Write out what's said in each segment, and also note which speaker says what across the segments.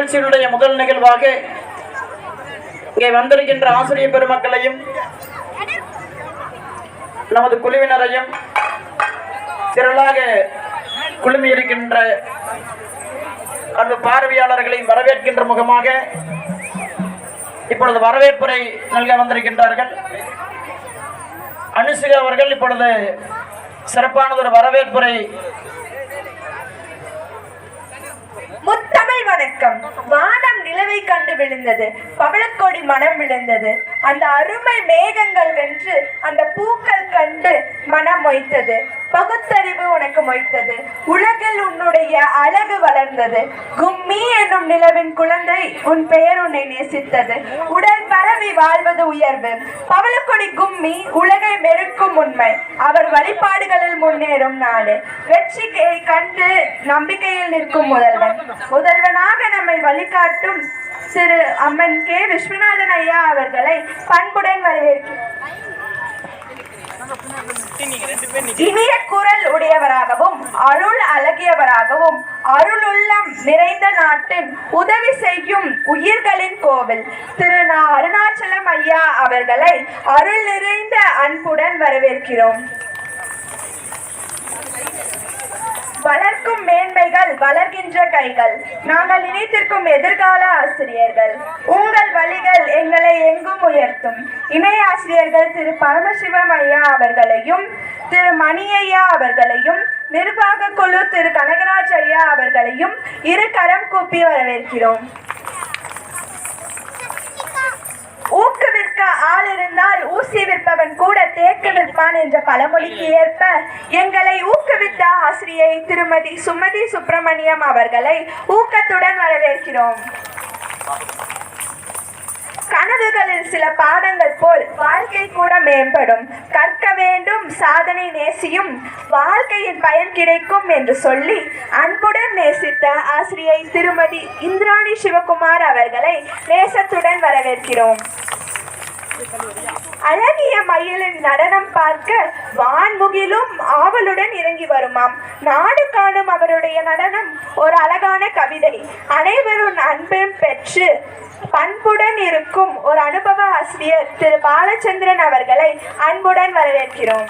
Speaker 1: நிகழ்ச்சியினுடைய முதல் நிகழ்வாக இங்கே வந்திருக்கின்ற ஆசிரியர் பெருமக்களையும் நமது குழுவினரையும் திரளாக குழுமி இருக்கின்ற அன்பு பார்வையாளர்களையும் வரவேற்கின்ற முகமாக இப்பொழுது வரவேற்புரை நல்க வந்திருக்கின்றார்கள். அனுசுகா அவர்கள் இப்பொழுது சிறப்பானதொரு வரவேற்புரை
Speaker 2: முத்தமிழ் வணக்கம். வானம் நிலவை கண்டு விழுந்தது. பவளக்கொடி மனம் விழுந்தது. அந்த அருமை மேகங்கள் வென்று அந்த பூக்கள் கண்டு மனம் மொய்த்தது. பகுத்தறிவு உனக்கு மொய்த்தது. உலகில் உன்னுடைய அழகு வளர்ந்தது. கும்மி என்னும் நிலவின் குழந்தை உன் பெயர் உன்னை நேசித்தது. உடல் பரவி வாழ்வது உயர்வு. பவளக்கொடி கும்மி உலகை மெருக்கும் உண்மை. அவர் வழிபாடுகளில் முன்னேறும் நாடு வெற்றியை கண்டு நம்பிக்கையில் நிற்கும் முதல்வன். முதல்வனாக நம்மை வழிகாட்டும் திரு அம்மன் கே. விஸ்வநாதன் ஐயா அவர்களை பண்புடன் வரவேற்கிறேன். இனிய குரல் உடையவராகவும் அருள் அழகியவராகவும் அருளுள்ளம் நிறைந்த நாட்டின் உதவி செய்யும் உயிர்களின் கோவில். திரு. அருணாச்சலம் ஐயா அவர்களை அருள் நிறைந்த அன்புடன் வரவேற்கிறோம். வளர்க்கும் மேன்மைகள் வளர்கின்ற கைகள் நாங்கள் நினைத்திருக்கும் எதிர்கால ஆசிரியர்கள் உங்கள் எங்களை உயர்த்தும். இணை ஆசிரியர்கள் திரு பரமசிவம் ஐயா அவர்களையும் திரு மணி ஐயா அவர்களையும் நிர்வாக குழு திரு கனகராஜ் ஐயா அவர்களையும் இரு கரம் கூப்பி வரவேற்கிறோம். ஊக்குவிற்க ஆள் இருந்தால் ஊசி விற்பவன் கூட தேக்கு விற்பான் என்ற பழமொழிக்கு ஏற்ப எங்களை ஊக்குவித்த ஆசிரியை திருமதி சுமதி சுப்பிரமணியம் அவர்களை ஊக்கத்துடன் வரவேற்கிறோம். கனவுகளில் சில பாடங்கள் போல் வாழ்க்கை கூட மேம்படும். கற்க வேண்டும் சாதனை நேசியும் வாழ்க்கையின் பயன் கிடைக்கும் என்று சொல்லி அன்புடன் நேசித்த ஆசிரியை திருமதி இந்திராணி சிவகுமார் அவர்களை நேசத்துடன் வரவேற்கிறோம். அழகிய மயிலின் நடனம் பார்க்க வான்முகிலும் ஆவலுடன் இறங்கி வருமாம். நாடு காணும் அவருடைய நடனம் ஒரு அழகான கவிதை. அனைவரும் அன்பும் பெற்று பண்புடன் இருக்கும் ஒரு அனுபவ ஆசிரியர் திரு பாலச்சந்திரன் அவர்களை அன்புடன் வரவேற்கிறோம்.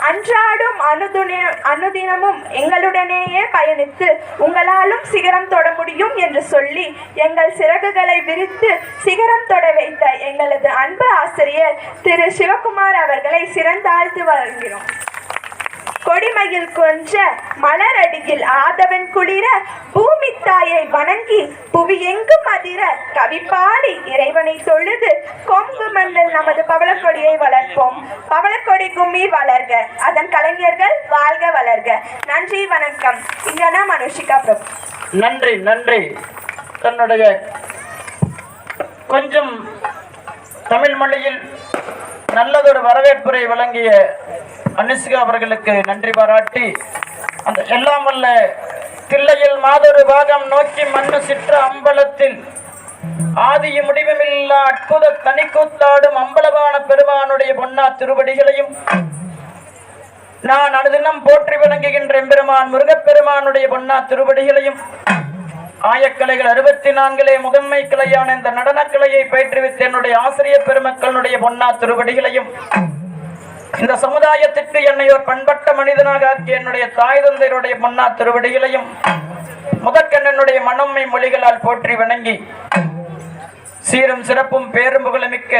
Speaker 2: அன்றாடும் அனுதுணி அனுதினமும் எங்களுடனேயே பயணித்து உங்களாலும் சிகரம் தொட முடியும் என்று சொல்லி எங்கள் சிறகுகளை விரித்து சிகரம் தொட வைத்த எங்களது அன்பு ஆசிரியர் திரு சிவகுமார் அவர்களை சிறந்தாழ்த்து வழங்கினோம் கொடிமையில் கொஞ்ச மலரடியில் ஆதவன் குளிர பூமி தாயை வணங்கி புவி எங்கும் அதிர கவி பாடி இறைவனை தொழுது கொங்கு மண்ணில் நமது பவளக்கொடியை வளர்ப்போம். பவளக்கொடி கும்மி வளர்க அதன் கலைஞர்கள் வாழ்க வளர்க. நன்றி வணக்கம். இங்கனா மனுஷிகா பிரபு.
Speaker 1: நன்றி நன்றி. தன்னுடைய கொஞ்சம் தமிழ் மொழியில் நல்லதொரு வரவேற்புரை வழங்கிய அனுஷ்கா அவர்களுக்கு நன்றி பாராட்டி அந்த எல்லாம் வல்ல தில்லையில் மாதொரு பாகம் நோக்கி மண்ணு சிற்ற அம்பலத்தில் ஆதிய முடிவுமில்லா அற்புத தனிக்கூத்தாடும் அம்பலவான பெருமானுடைய பொன்னா திருவடிகளையும் நான் அனுதினம் போற்றி விளங்குகின்ற எம்பெருமான் முருகப்பெருமானுடைய பொன்னா திருவடிகளையும் ஆயக்கலைகள் அறுபத்தி நான்கிலே முதன்மை கிளையான இந்த நடனக்கலையை பயிற்றுவித்த என்னுடைய ஆசிரியர் பெருமக்களுடைய பொன்னா திருவடிகளையும் இந்த சமுதாயத்திற்கு என்னை ஒரு பண்பட்ட மனிதனாக ஆக்கிய என்னுடைய தாய் தந்தையருடைய பொன்னா திருவடிகளையும் முதற்கண் என்னுடைய மனம்மை மொழிகளால் போற்றி வணங்கி சீரும் சிறப்பும் பேரும் புகழமிக்க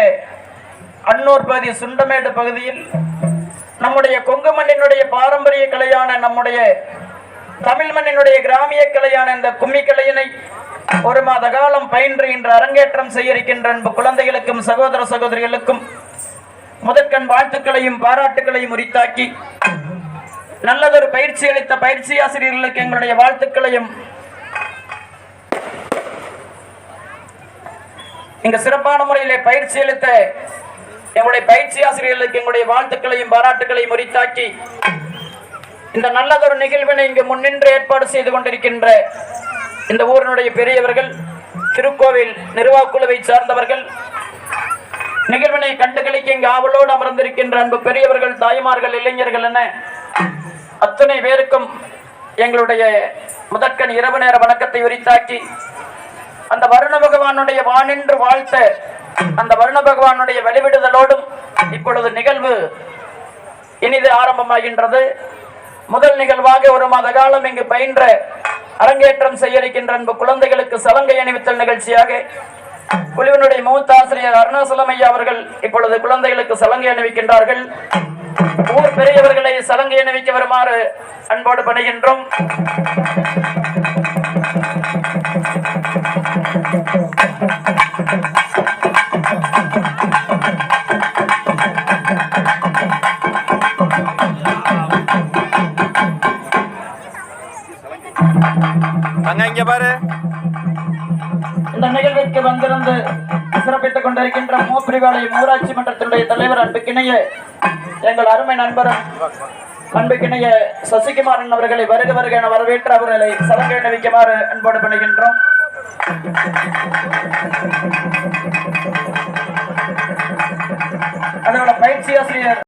Speaker 1: அன்னூர் பகுதி சுண்டமேடு பகுதியில் நம்முடைய கொங்கு மண்ணினுடைய பாரம்பரிய கலையான நம்முடைய தமிழ் மண்ணினுடைய கிராமிய கலையான இந்த கும்மி கலையினை ஒரு மாத காலம் பயின்று இன்று அரங்கேற்றம் செய்ய இருக்கின்ற அன்பு குழந்தைகளுக்கும் சகோதர சகோதரிகளுக்கும் முதற்கண் வாழ்த்துக்களையும் பாராட்டுகளையும் உரித்தாக்கி நல்லதொரு பயிற்சி அளித்த பயிற்சி ஆசிரியர்களுக்கு எங்களுடைய வாழ்த்துக்களையும் இங்க சிறப்பான முறையிலே பயிற்சி அளித்த எங்களுடைய பயிற்சி ஆசிரியர்களுக்கு எங்களுடைய வாழ்த்துக்களையும் பாராட்டுகளையும் உரித்தாக்கி இந்த நல்லதொரு நிகழ்வினை இங்கு முன்னின்று ஏற்பாடு செய்து கொண்டிருக்கின்ற இந்த ஊரினுடைய பெரியவர்கள் திருக்கோவில் நிர்வாகக்குழுவை சார்ந்தவர்கள் நிகழ்வினை கண்டுகளிக்க இங்கு ஆவலோடு அமர்ந்திருக்கின்ற அன்பு பெரியவர்கள் தாய்மார்கள் இளைஞர்கள் என அத்தனை பேருக்கும் எங்களுடைய முதற்கண் இரவு நேர வணக்கத்தை உரித்தாக்கி அந்த வருண பகவானுடைய வானின்று வாழ்த்த அந்த வருண பகவானுடைய வழிவிடுதலோடும் இப்பொழுது நிகழ்வு இனிது ஆரம்பமாகின்றது. முதல் நிகழ்வாக ஒரு மாத காலம் இங்கு பயின்ற அரங்கேற்றம் செய்ய இருக்கின்ற அன்பு குழந்தைகளுக்கு சலங்கை அணிவித்தல் நிகழ்ச்சியாக குழுவினுடைய மூத்த ஆசிரியர் அருணாசலம் ஐயா அவர்கள் இப்பொழுது குழந்தைகளுக்கு சலங்கை அணிவிக்கின்றார்கள். ஊர் பெரியவர்களை சலங்கை அணிவிக்க வருமாறு அன்போடு பணிகின்றோம்.
Speaker 3: அங்க இங்க பாரு.
Speaker 1: இந்த நிகழ்விற்கு வந்திருந்து சிறப்பித்துக் கொண்டிருக்கின்ற மூப்பிரிவாளையம் ஊராட்சி மன்றத்தினுடைய தலைவர் அன்புக்கிணைய எங்கள் அருமை நண்பரும் அன்புக்கிணைய சசிகுமாரன் அவர்களை வருக வருக என வரவேற்று அவர்களை சலங்கை அணிவிக்குமாறு அன்போடு பண்ணுகின்றோம் அதோட பயிற்சி ஆசிரியர்